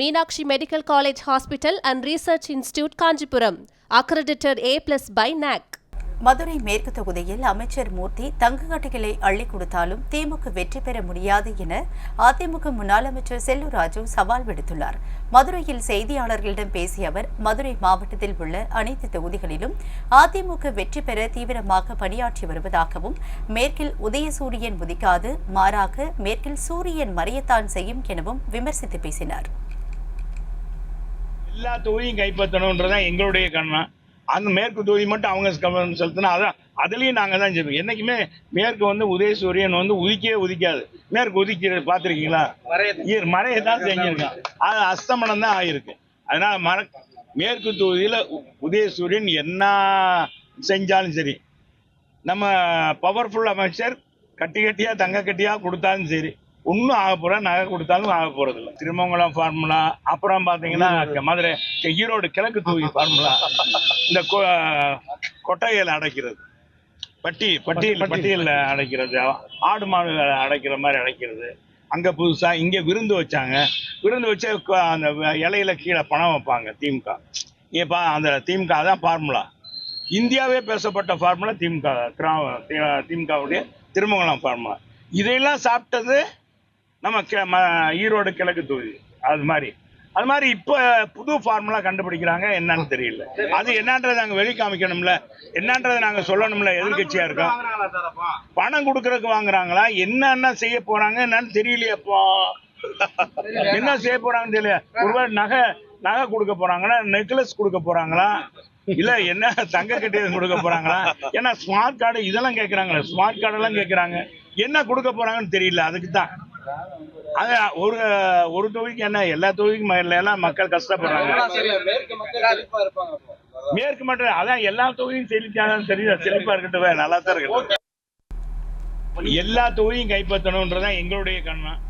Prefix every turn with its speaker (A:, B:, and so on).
A: Meenakshi medical college hospital and research institute Kanchipuram. Accredited A plus by NAAC
B: Madurai மேற்கு தொகுதியில் அமைச்சர் மூர்த்தி தங்க கட்டிகளை அள்ளி கொடுத்தாலும் திமுக வெற்றி பெற முடியாது என அதிமுக முன்னாள் அமைச்சர் செல்லூர் ராஜு சவால் விடுத்துள்ளார். மதுரையில் செய்தியாளர்களிடம் பேசிய அவர் மதுரை மாவட்டத்தில் உள்ள அனைத்து தொகுதிகளிலும் அதிமுக வெற்றி பெற தீவிரமாக பணியாற்றி வருவதாகவும் மேற்கில் உதயசூரியன் உதிக்காது மாறாக மேற்கில் சூரியன் மறையத்தான் செய்யும் எனவும் விமர்சித்து பேசினார்.
C: எல்லா தொகுதியும் கைப்பற்றணுன்றதான் எங்களுடைய கண்ணம் அந்த மேற்கு தொகுதி மட்டும் அவங்க கவனம் செலுத்தினா அதான் அதுலேயும் நாங்கள் தான் செய்வோம். என்றைக்குமே மேற்கு வந்து உதயசூரியன் வந்து உதிக்கவே உதிக்காது. மேற்கு உதிக்கிறது பார்த்துருக்கீங்களா? மறையை தான் செஞ்சிருக்கான் அது அஸ்தமனம் தான் ஆகிருக்கு அதனால மர மேற்கு தொகுதியில் உதயசூரியன் என்ன செஞ்சாலும் சரி. நம்ம பவர்ஃபுல் அமைச்சர் கட்டி கட்டியாக தங்க கட்டியாக கொடுத்தாலும் சரி. ஒன்றும் ஆக போகிற நகை கொடுத்தாலும் ஆக போகிறதில்ல திருமங்கலம் ஃபார்முலா அப்புறம் பார்த்தீங்கன்னா மதுரை ஈரோடு கிழக்கு தொகுதி ஃபார்முலா இந்த கொ- கொட்டகையில் அடைக்கிறது. பட்டி பட்டியல் பட்டியலில் அடைக்கிறது. ஆடு மாடு அடைக்கிற மாதிரி அடைக்கிறது. அங்கே புதுசாக இங்கே விருந்து வச்சாங்க. விருந்து வச்சு அந்த இலையில கீழே பணம் வைப்பாங்க திமுக ஏப்பா அந்த திமுக தான் ஃபார்முலா இந்தியாவே பேசப்பட்ட ஃபார்முலா திமுக திமுகவுடைய திருமங்கலம் ஃபார்முலா இதையெல்லாம் சாப்பிட்டது நம்ம ஈரோடு கிழக்கு தொகுதி. அது மாதிரி. அது மாதிரி இப்போ புது ஃபார்முலா கண்டுபிடிக்கிறாங்க என்னன்னு தெரியல. அது என்னன்றதை நாங்கள் வெளி காமிக்கணும்ல என்னன்றதை நாங்கள் சொல்லணும்ல. எதிர்கட்சியா இருக்கோம் பணம் கொடுக்கறதுக்கு வாங்குறாங்களா? என்னென்ன செய்ய போறாங்க? என்னன்னு தெரியலையப்பா. என்ன செய்ய போறாங்கன்னு தெரியல. ஒருவேளை நகை நகை கொடுக்க போறாங்களா? நெக்லஸ் கொடுக்க போறாங்களா? இல்ல என்ன தங்க கட்டியது கொடுக்க போறாங்களா? ஏன்னா ஸ்மார்ட் கார்டு இதெல்லாம் கேட்கறாங்களே ஸ்மார்ட் கார்டு எல்லாம் கேட்கறாங்க என்ன கொடுக்க போறாங்கன்னு தெரியல. அதுக்கு தான் அது ஒரு ஒரு தொகுதிக்கு என்ன எல்லா தொகுதிக்கும் எல்லாம் மக்கள் கஷ்டப்படுறாங்க.
D: மேற்கு
C: மேற்கு மட்டும் அதான் எல்லா தொகுதியும் செழிச்சாதான் சரி செழிப்பா இருக்கட்டும் நல்லா தான் இருக்கட்டும். எல்லா தொகுதியும் கைப்பற்றணும்ன்றதான் எங்களுடைய கண்ணம்